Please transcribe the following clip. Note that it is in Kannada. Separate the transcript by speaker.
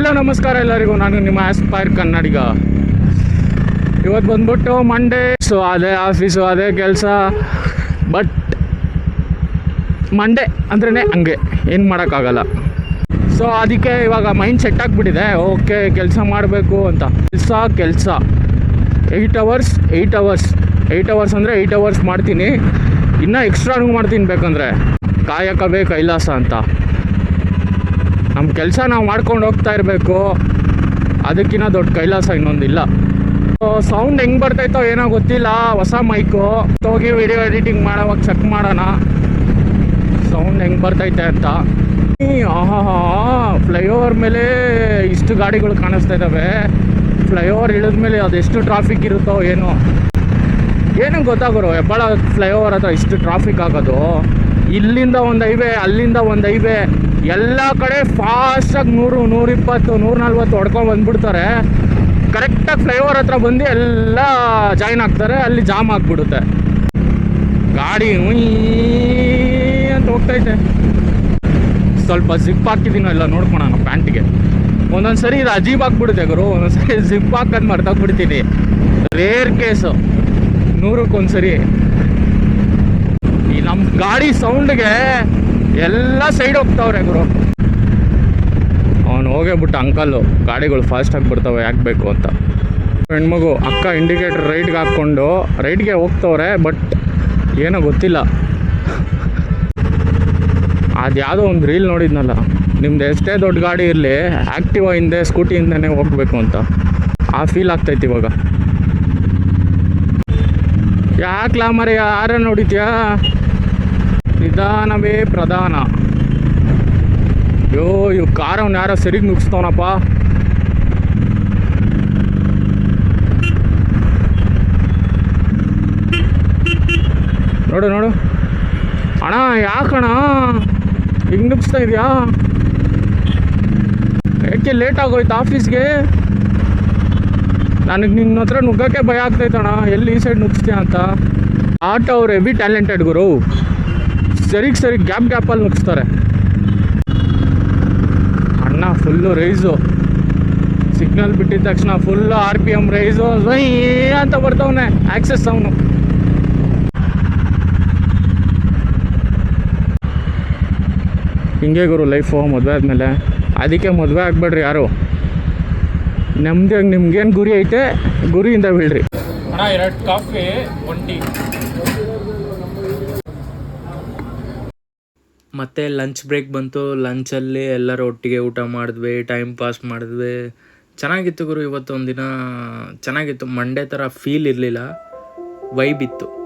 Speaker 1: ಹಲೋ ನಮಸ್ಕಾರ ಎಲ್ಲರಿಗೂ. ನಾನು ನಿಮ್ಮ ಆಸ್ಪೈರ್ ಕನ್ನಡಿಗ. ಇವತ್ತು ಬಂದ್ಬಿಟ್ಟು ಮಂಡೇ ಸೊ ಅದೇ ಆಫೀಸು ಅದೇ ಕೆಲಸ. ಬಟ್ ಮಂಡೇ ಅಂದ್ರೇ ಹಂಗೆ. ಏನು ಮಾಡೋಕ್ಕಾಗಲ್ಲ. ಸೊ ಅದಕ್ಕೆ ಇವಾಗ ಮೈಂಡ್ ಸೆಟ್ ಆಗಿಬಿಟ್ಟಿದೆ. ಓಕೆ ಕೆಲಸ ಮಾಡಬೇಕು ಅಂತ. ಕೆಲಸ ಕೆಲಸ. Eight hours eight hours eight hours ಅಂದರೆ ಏಯ್ಟ್ ಅವರ್ಸ್ ಮಾಡ್ತೀನಿ. ಇನ್ನೂ ಎಕ್ಸ್ಟ್ರಾನು ಮಾಡ್ತೀನಿ ಬೇಕಂದ್ರೆ. ಕಾಯಕವೇ ಕೈಲಾಸ ಅಂತ. ನಮ್ಮ ಕೆಲಸ ನಾವು ಮಾಡ್ಕೊಂಡು ಹೋಗ್ತಾ ಇರಬೇಕು. ಅದಕ್ಕಿಂತ ದೊಡ್ಡ ಕೈಲಾಸ ಇನ್ನೊಂದಿಲ್ಲ. ಸೌಂಡ್ ಹೆಂಗೆ ಬರ್ತೈತೋ ಏನೋ ಗೊತ್ತಿಲ್ಲ. ಹೊಸ ಮೈಕು ಹೋಗಿ ವಿಡಿಯೋ ಎಡಿಟಿಂಗ್ ಮಾಡೋವಾಗ ಚೆಕ್ ಮಾಡೋಣ. ಸೌಂಡ್ ಹೆಂಗೆ ಬರ್ತೈತೆ ಅಂತ. ಆಹಾ ಫ್ಲೈಓವರ್ ಮೇಲೆ ಇಷ್ಟು ಗಾಡಿಗಳು ಕಾಣಿಸ್ತಾ ಇದ್ದಾವೆ ಫ್ಲೈಓವರ್ ಇಳಿದ ಮೇಲೆ ಅದೆಷ್ಟು ಟ್ರಾಫಿಕ್ ಇರುತ್ತೋ ಏನೋ. ಏನಕ್ಕೆ ಗೊತ್ತಾಗೋರು, ಹೆಬ್ಬಾಳ ಫ್ಲೈಓವರ್ ಹತ್ರ ಇಷ್ಟು ಟ್ರಾಫಿಕ್ ಆಗೋದು. ಇಲ್ಲಿಂದ ಒಂದು ಹೈವೇ, ಅಲ್ಲಿಂದ ಒಂದು ಹೈವೇ, ಎಲ್ಲ ಕಡೆ ಫಾಸ್ಟಾಗಿ ನೂರು, ನೂರಿಪ್ಪತ್ತು ನೂರ ನಲ್ವತ್ತು ಹೊಡ್ಕೊಂಡು ಬಂದ್ಬಿಡ್ತಾರೆ. ಕರೆಕ್ಟಾಗಿ ಫ್ಲೈಓವರ್ ಹತ್ರ ಬಂದು ಎಲ್ಲ ಜಾಯ್ನ್ ಆಗ್ತಾರೆ, ಅಲ್ಲಿ ಜಾಮ್ ಆಗಿಬಿಡುತ್ತೆ. ಗಾಡಿ ಅಂತ ಹೋಗ್ತೈತೆ ಸ್ವಲ್ಪ ಜಿಪ್ ಹಾಕಿದ್ದೀನೋ ಎಲ್ಲ ನೋಡ್ಕೊಳೋಣ ಪ್ಯಾಂಟಿಗೆ ಒಂದೊಂದು ಸರಿ ಇದು ಅಜೀಬ್ ಆಗಿಬಿಡುತ್ತೆ ಗುರು, ಒಂದೊಂದು ಸರಿ ಜಿಪ್ ಹಾಕೋದು ಮರ್ತೋಗ್ಬಿಡ್ತೀನಿ ರೇರ್ ಕೇಸು ನೂರಕ್ಕೊಂದ್ಸರಿ. ನಮ್ಮ ಗಾಡಿ ಸೌಂಡ್ಗೆ ಎಲ್ಲ ಸೈಡ್ ಹೋಗ್ತಾವ್ರೆ ಗುರು. ಅವನು ಹೋಗೇ ಬಿಟ್ಟು ಅಂಕಲ್ಲು ಗಾಡಿಗಳು ಫಾಸ್ಟಾಗಿ ಬಿಡ್ತಾವೆ, ಯಾಕೆ ಬೇಕು ಅಂತ. ಹೆಣ್ಮಗು ಅಕ್ಕ ಇಂಡಿಕೇಟರ್ ರೈಟ್ಗೆ ಹಾಕ್ಕೊಂಡು ರೈಟ್ಗೆ ಹೋಗ್ತವ್ರೆ ಬಟ್ ಏನೋ ಗೊತ್ತಿಲ್ಲ. ಅದು ಯಾವುದೋ ಒಂದು ರೀಲ್ ನೋಡಿದ್ನಲ್ಲ. ನಿಮ್ದು ಎಷ್ಟೇ ದೊಡ್ಡ ಗಾಡಿ ಇರಲಿ ಆ್ಯಕ್ಟಿವಾ ಹಿಂದೆ ಸ್ಕೂಟಿ ಹಿಂದೆನೇ ಹೋಗ್ಬೇಕು ಅಂತ. ಆ ಫೀಲ್ ಆಗ್ತೈತಿ ಇವಾಗ. ಯಾಕ್ಲಾ ಮರೆ ಯಾರ ನೋಡಿದ್ಯಾ ನಿಧಾನವೇ ಪ್ರಧಾನ. ಯೋ ಇವು ಕಾರವನ್ನು ಯಾರೋ ಸರಿಗೆ ನುಗ್ಸ್ತವನಪ್ಪ. ನೋಡು ನೋಡು. ಅಣ್ಣ ಯಾಕಣ್ಣ ಹಿಂಗೆ ನುಗ್ಸ್ತಾ ಇದೆಯಾ? ಯಾಕೆ ಲೇಟ್ ಆಗೋಯ್ತು ಆಫೀಸ್ಗೆ? ನನಗೆ ನಿನ್ನ ಹತ್ರ ನುಗ್ಗೋಕ್ಕೆ ಭಯ ಆಗ್ತೈತಣ್ಣ ಎಲ್ಲಿ ಈ ಸೈಡ್ ನುಗ್ಸ್ತೀಯ ಅಂತ. ಆಟೋ ಅವ್ರು ಹೆವಿ ಟ್ಯಾಲೆಂಟೆಡ್ ಗುರು. ಸರಿಗೆ ಸರಿ ಗ್ಯಾಪ್ ಗ್ಯಾಪಲ್ಲಿ ನುಗ್ಸ್ತಾರೆ. ಅಣ್ಣ ಫುಲ್ಲು ರೈಸು ಸಿಗ್ನಲ್ ಬಿಟ್ಟಿದ ತಕ್ಷಣ full R P M raise ಅಂತ ಬರ್ತಾವನೆ. ಆಕ್ಸೆಸ್ ಅವನು. ಹಿಂಗೆ ಗುರು ಲೈಫು ಮದುವೆ ಆದಮೇಲೆ. ಅದಕ್ಕೆ ಮದುವೆ ಆಗ್ಬೇಡ್ರಿ ಯಾರು. ನಮ್ದು ನಿಮ್ಗೇನು ಗುರಿ ಐತೆ, ಗುರಿಯಿಂದ ಬೀಳ್ರಿ. ಅಣ್ಣ, ಎರಡು ಕಾಫಿ ಒಂಟಿ
Speaker 2: ಮತ್ತೆ ಲಂಚ್ ಬ್ರೇಕ್ ಬಂತು. ಲಂಚಲ್ಲಿ ಎಲ್ಲರೂ ಒಟ್ಟಿಗೆ ಊಟ ಮಾಡಿದ್ವಿ ಟೈಮ್ ಪಾಸ್ ಮಾಡಿದ್ವಿ. ಚೆನ್ನಾಗಿತ್ತು ಗುರು ಇವತ್ತು ಒಂದಿನ ಚೆನ್ನಾಗಿತ್ತು. ಮಂಡೇ ಥರ ಫೀಲ್ ಇರಲಿಲ್ಲ. ವೈಬ್ ಇತ್ತು.